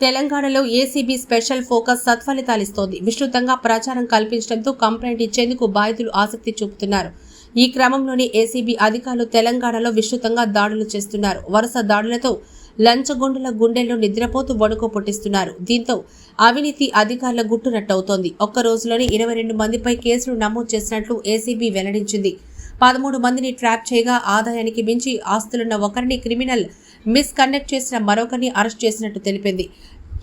తెలంగాణలో ACB special focus సత్ఫలితాలిస్తోంది విస్తృతంగా ప్రచారం కల్పించడంతో కంప్లైంట్ ఇచ్చేందుకు బాధితులు ఆసక్తి చూపుతున్నారు. ఈ క్రమంలోనే ఏసీబీ అధికారులు తెలంగాణలో విస్తృతంగా దాడులు చేస్తున్నారు. వరుస దాడులతో లంచగొండుల గుండెల్లో నిద్రపోతూ వణుకు పుట్టిస్తున్నారు. దీంతో అవినీతి అధికారుల గుట్టునట్టవుతోంది ఒక్క రోజులోనే ఇరవై రెండు మందిపై కేసులు నమోదు చేసినట్లు ఏసీబీ వెల్లడించింది. పదమూడు మందిని ట్రాప్ చేయగా ఆదాయానికి మించి ఆస్తులున్న ఒకరిని క్రిమినల్ మిస్కండక్ట్ చేసిన మరొకరిని అరెస్ట్ చేసినట్టు తెలిపింది.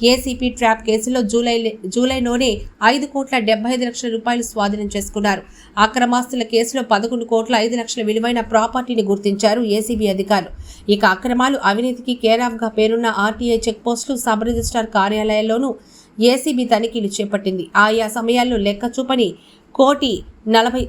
ఏసీపీ ట్రాప్ కేసులో జూలై జూలైలోనే ఐదు కోట్ల డెబ్బై ఐదు లక్షల రూపాయలు స్వాధీనం చేసుకున్నారు. అక్రమాస్తుల కేసులో పదకొండు కోట్ల ఐదు లక్షల విలువైన ప్రాపర్టీని గుర్తించారు ఏసీబీ అధికారులు. ఇక అక్రమాలు అవినీతికి కేరాఫ్గా పేరున్న ఆర్టీఐ చెక్పోస్టులు సబ్ రిజిస్ట్రార్ కార్యాలయాల్లోనూ ఏసీబీ తనిఖీలు చేపట్టింది. ఆయా సమయాల్లో లెక్క చూపని కోటి నలభై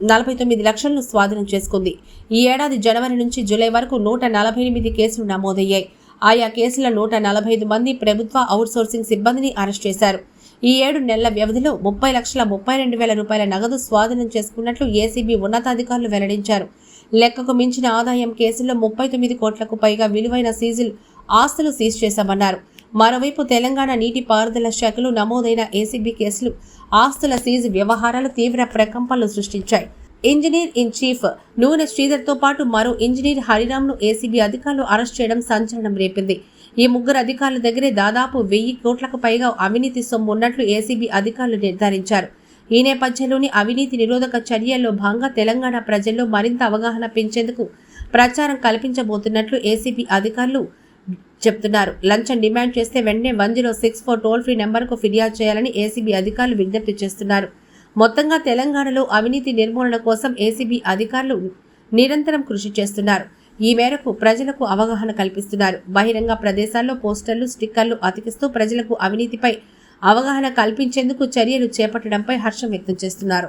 నలభై తొమ్మిది లక్షలను స్వాధీనం చేసుకుంది. ఈ ఏడాది జనవరి నుంచి జూలై వరకు నూట నలభై ఎనిమిది కేసులు నమోదయ్యాయి. ఆయా కేసుల నూట నలభై ఐదు మంది ప్రభుత్వ అవుట్సోర్సింగ్ సిబ్బందిని అరెస్ట్ చేశారు. ఈ ఏడు నెలల వ్యవధిలో ముప్పై లక్షల ముప్పై రెండు వేల రూపాయల నగదు స్వాధీనం చేసుకున్నట్లు ఏసీబీ ఉన్నతాధికారులు వెల్లడించారు. లెక్కకు మించిన ఆదాయం కేసుల్లో ముప్పై తొమ్మిది కోట్లకు పైగా విలువైన సీజులు ఆస్తులు సీజ్ చేశామన్నారు. మరోవైపు తెలంగాణ నీటి పారుదల శాఖలో నమోదైన ఏసీబీ కేసులు ఆస్తుల సీజు వ్యవహారాలు తీవ్ర ప్రకంపనలు సృష్టించాయి. ఇంజనీర్ ఇన్ చీఫ్ నూనె శ్రీధర్తో పాటు మరో ఇంజనీర్ హరిరామ్ను ఏసీబీ అధికారులు అరెస్ట్ చేయడం సంచలనం రేపింది. ఈ ముగ్గురు అధికారుల దగ్గరే దాదాపు వెయ్యి కోట్లకు పైగా అవినీతి సొమ్ము ఉన్నట్లు ఏసీబీ అధికారులు నిర్ధారించారు. ఈ నేపథ్యంలోని అవినీతి నిరోధక చర్యల్లో భాగంగా తెలంగాణ ప్రజల్లో మరింత అవగాహన పెంచేందుకు ప్రచారం కల్పించబోతున్నట్లు ఏసీబీ అధికారులు చెప్తున్నారు. లంచం డిమాండ్ చేస్తే వెంటనే one zero six four toll free నెంబర్కు ఫిర్యాదు చేయాలని ఏసీబీ అధికారులు విజ్ఞప్తి చేస్తున్నారు. మొత్తంగా తెలంగాణలో అవినీతి నిర్మూలన కోసం ఏసీబీ అధికారులు నిరంతరం కృషి చేస్తున్నారు. ఈ మేరకు ప్రజలకు అవగాహన కల్పిస్తున్నారు. బహిరంగ ప్రదేశాల్లో పోస్టర్లు స్టిక్కర్లు అతికిస్తూ ప్రజలకు అవినీతిపై అవగాహన కల్పించేందుకు చర్యలు చేపట్టడంపై హర్షం వ్యక్తం చేస్తున్నారు.